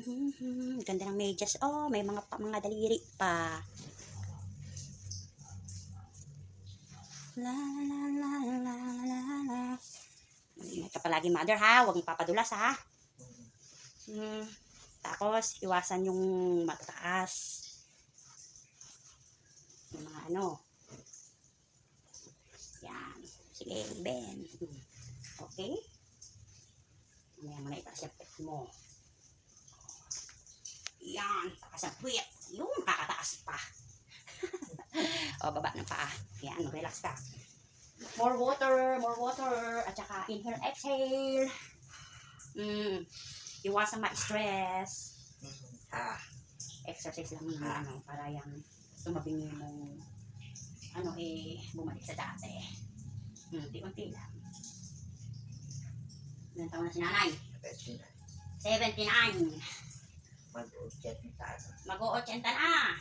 Mhm, Ganda ng medyas. Oh, may mga pa, mga daliri pa. La la la la la la. Ingat ka mother ha, huwag papadulas ha. Hmm. Tapos, iwasan yung mataas. Yung mga ano. Yan. Sige, Ben. Okay? Mamaya mo na pet mo. Yan. Ang puwet. Yung kakataas pa. o, baba ng paa. Yan, relax ka. More water, more water. At saka inhale, exhale. Mm. Iwasan ma-stress. Ah, Exercise lang ng ano, para yung tumabingi mong ano eh, bumalik sa dati. Hmm, unti-unti lang. Ilan taon na si nanay? kasi na. 79. Mag-uchat na tayo. Mag-o-80 na.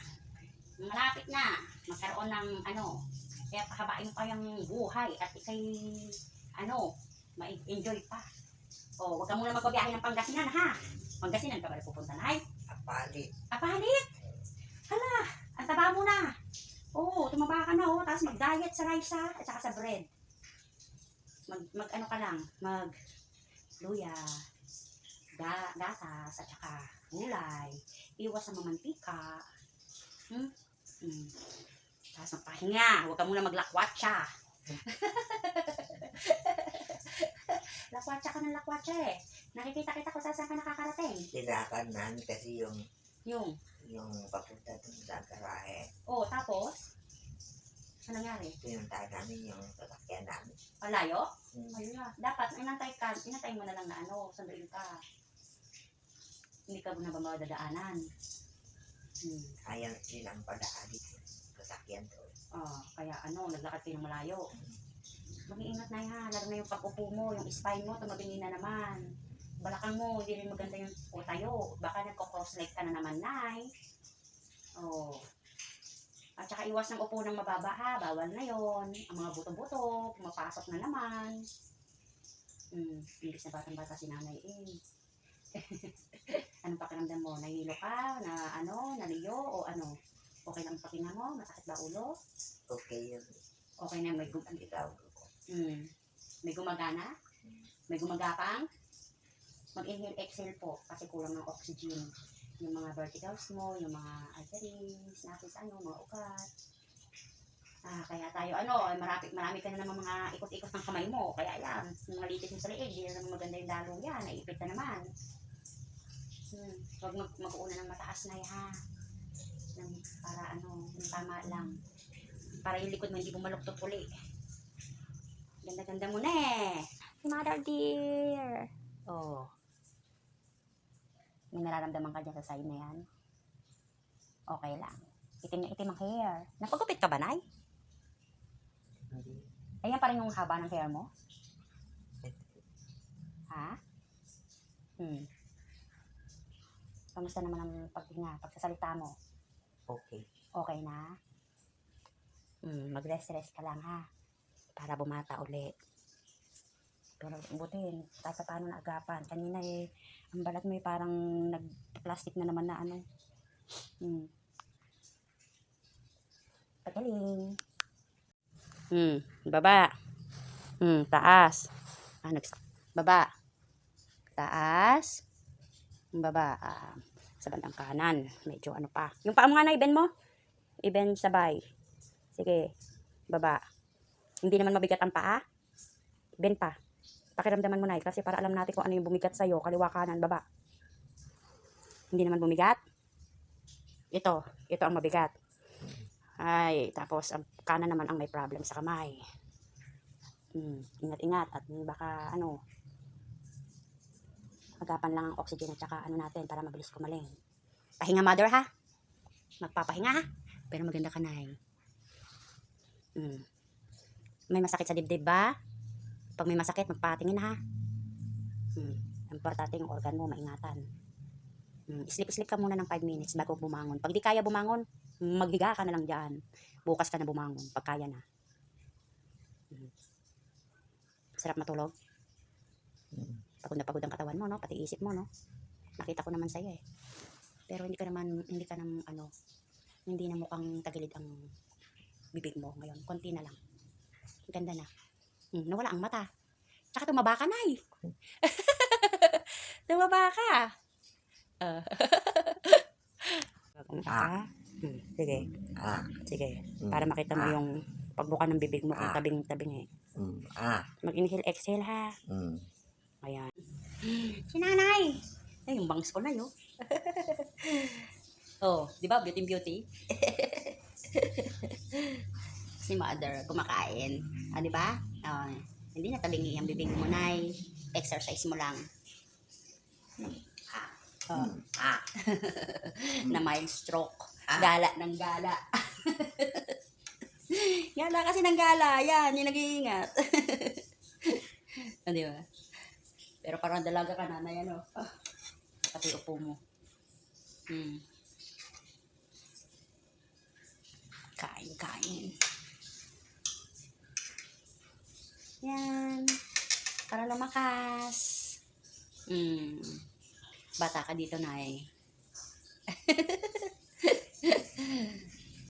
Malapit na. Magkaroon ng ano. Kaya pahabain pa yung buhay at ikay ano, ma-enjoy pa. O, wag ka muna magbabiyahe ng Pangasinan ha. Pangasinan ka ba na pupunta na ay? Apali. Apalit! Hala, ang taba mo na. Oo, tumaba ka na oh. Tapos mag-diet sa rice ha, at saka sa bread. Mag, mag ano ka lang, mag luya, ga, gatas, at saka gulay. Iwas sa mamantika. Hmm? Hmm. Tapos magpahinga. Huwag ka muna maglakwatsa. lakwatsa ka ng lakwatsa eh. Nakikita kita kung saan ka nakakarating. Tinakan namin kasi yung Yung, yung papunta dun sa garahe. oh, tapos, ano nangyari? Pinuntahan namin yung sasakyan namin. Malayo? Hmm. Ayun na. Dapat, inantay ka, inantay mo na lang na ano, sunduin ka. Hindi ka na ba madadaanan? Hmm. Ayaw silang padaanin yung sasakyan doon. Oh, kaya ano, naglakad kayo ng malayo. Mag-iingat na yan, lalo na yung pag-upo mo, yung spine mo, tumabingin na naman. Balakang mo, hindi rin maganda yung o tayo. Baka nagko-cross leg ka na naman, Nay. Oh. At saka iwas ng upo ng mababa ha, bawal na yon. Ang mga buto-buto, pumapasok na naman. Hmm, imbis na batang-bata si nanay eh. Anong pakiramdam mo? Nahilo ka? Na ano? Naliyo? O ano? Okay lang pakinga mo? Masakit ba ulo? Okay yun. Okay na may, gum- hmm, may gumagana? May gumagapang? Mag-inhale, exhale po kasi kulang ng oxygen. Yung mga verticals mo, yung mga arteries, napis ano, mga ugat. Ah, kaya tayo ano, marami, marami ka na naman mga ikot-ikot ng kamay mo. Kaya yan, mga litis mo sa leeg, hindi na naman maganda yung dalo yan, naipit na naman. Hmm, huwag mag, mag-uuna ng mataas na ha. Ng, para ano, yung tama lang. Para yung likod mo hindi bumaluktot uli. Ganda-ganda mo na eh. Mother dear. Oh. May nararamdaman ka dyan sa side na yan? Okay lang. Itim na itim ang hair. Napagupit ka ba, Nay? Ayan pa rin yung haba ng hair mo? Ha? Hmm. Kamusta naman ang paghinga, pagsasalita mo? Okay. Okay na? Hmm, mag-rest-rest ka lang ha. Para bumata uli. Pero buti, sa paano naagapan. Kanina eh, ang balat mo eh parang nag-plastic na naman na ano. Hmm. Pagaling. Hmm, baba. Hmm, taas. Ah, nags- baba. Taas. Baba. Ah, sa bandang kanan. Medyo ano pa. Yung paa mo nga na, i-bend mo. I-bend sabay. Sige. Baba. Hindi naman mabigat ang paa. Bend pa. Pakiramdaman mo na kasi para alam natin kung ano yung bumigat sa'yo. Kaliwa kanan, baba. Hindi naman bumigat. Ito. Ito ang mabigat. Ay, tapos ang kanan naman ang may problem sa kamay. Hmm, ingat-ingat at baka ano, agapan lang ang oxygen at saka ano natin para mabilis kumaling. Pahinga mother ha. Magpapahinga ha. Pero maganda ka na eh. Mm. May masakit sa dibdib ba? Pag may masakit, magpatingin ha. Mm. Importante yung organ mo, maingatan. Mm. Sleep-sleep ka muna ng 5 minutes bago bumangon. Pag di kaya bumangon, maghiga ka na lang dyan. Bukas ka na bumangon, pag kaya na. Mm. Sarap matulog. Hmm. Pagod na pagod ang katawan mo, no? Pati isip mo, no? Nakita ko naman sa'yo eh. Pero hindi ka naman, hindi ka naman, ano, hindi na mukhang tagilid ang bibig mo ngayon. Konti na lang. Ganda na. Hmm, nawala ang mata. Tsaka tumaba ka, Nay. tumaba ka. Uh. Ah. Hmm, sige, Ah. sige. Mm. Para makita mo Ah. yung pagbuka ng bibig mo kung Ah. tabing-tabing eh. Mm. Ah. Mag-inhale, exhale ha. Mm. Ayan. Si nanay. Ay, yung bangs ko na yun. oh, di ba? Beauty beauty. si mother, kumakain. Ah, di ba? Oh, hindi na tabingi ang bibig mo, nay. Exercise mo lang. Ah. Oh, ah. na mild stroke. Gala ng gala. gala kasi ng gala. Yan, yung nag-iingat. Ah, di ba? Pero parang dalaga ka na na yan, oh. Ah, Pati upo mo. Hmm. Kain, kain. Yan. Para lumakas. Hmm. Bata ka dito, Nay.